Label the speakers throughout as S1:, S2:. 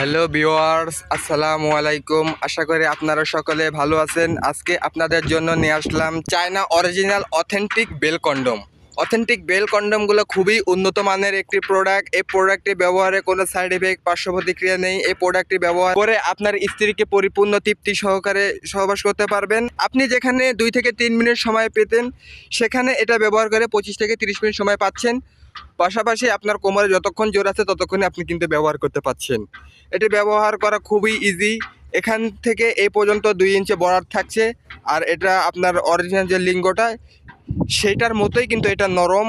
S1: Hello viewers আসসালামু আলাইকুম আশা করি আপনারা সকলে ভালো আছেন। আজকে আপনাদের জন্য নিয়ে আসলাম China original authentic bell condom authentic bell কন্ডমগুলো খুবই উন্নত মানের একটি প্রোডাক্ট এই প্রোডাক্টটি ব্যবহারে কোনো সাইড এফেক্ট পার্শ্ব প্রতিক্রিয়া নেই। এই প্রোডাক্টটি ব্যবহার করে আপনার স্ত্রীকে পরিপূর্ণ তৃপ্তি সহকারে সহবাস করতে পারবেন। আপনি যেখানে দুই থেকে তিন মিনিট সময় পেতেন, সেখানে এটা ব্যবহার করে পঁচিশ থেকে তিরিশ মিনিট সময় পাচ্ছেন। পাশাপাশি আপনার কোমরে যতক্ষণ জোর আছে ততক্ষণে আপনি কিন্তু ব্যবহার করতে পাচ্ছেন এটি ব্যবহার করা খুবই ইজি এখান থেকে এই পর্যন্ত দুই ইঞ্চি বরাদ থাকছে আর এটা আপনার অরিজিনাল যে লিঙ্গটা, সেইটার মতোই কিন্তু এটা নরম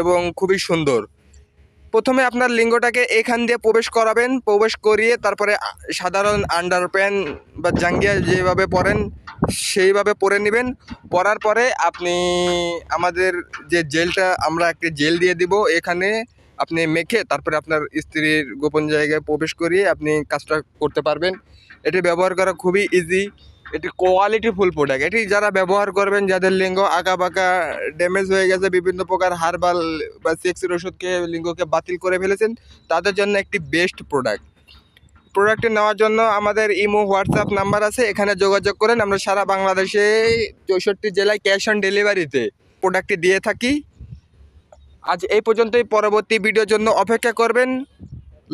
S1: এবং খুবই সুন্দর। প্রথমে আপনার লিঙ্গটাকে এখান দিয়ে প্রবেশ করাবেন, প্রবেশ করিয়ে তারপরে সাধারণ আন্ডার প্যান্ট বা জাঙ্গিয়া যেভাবে পরেন সেইভাবে পরে নেবেন। পরার পরে আপনি আমাদের যে জেলটা, আমরা একটি জেল দিয়ে দিব। এখানে আপনি মেখে তারপরে আপনার স্ত্রীর গোপন জায়গায় প্রবেশ করিয়ে আপনি কাজটা করতে পারবেন। এটি ব্যবহার করা খুবই ইজি এটি কোয়ালিটিফুল প্রোডাক্ট এটি যারা ব্যবহার করবেন, যাদের লিঙ্গ আঁকা বাঁকা ড্যামেজ হয়ে গেছে, বিভিন্ন প্রকার হার্বাল বা সেক্সের ওষুধকে, লিঙ্গকে বাতিল করে ফেলেছেন, তাদের জন্য একটি বেস্ট প্রোডাক্ট প্রোডাক্টটি নেওয়ার জন্য আমাদের ইমো, হোয়াটসঅ্যাপ নাম্বার আছে, এখানে যোগাযোগ করেন। আমরা সারা বাংলাদেশে চৌষট্টি জেলায় ক্যাশ অন ডেলিভারিতে প্রোডাক্টটি দিয়ে থাকি। আজ এই পর্যন্তই, পরবর্তী ভিডিওর জন্য অপেক্ষা করবেন।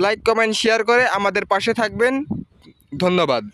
S1: লাইক কমেন্ট শেয়ার করে আমাদের পাশে থাকবেন। ধন্যবাদ।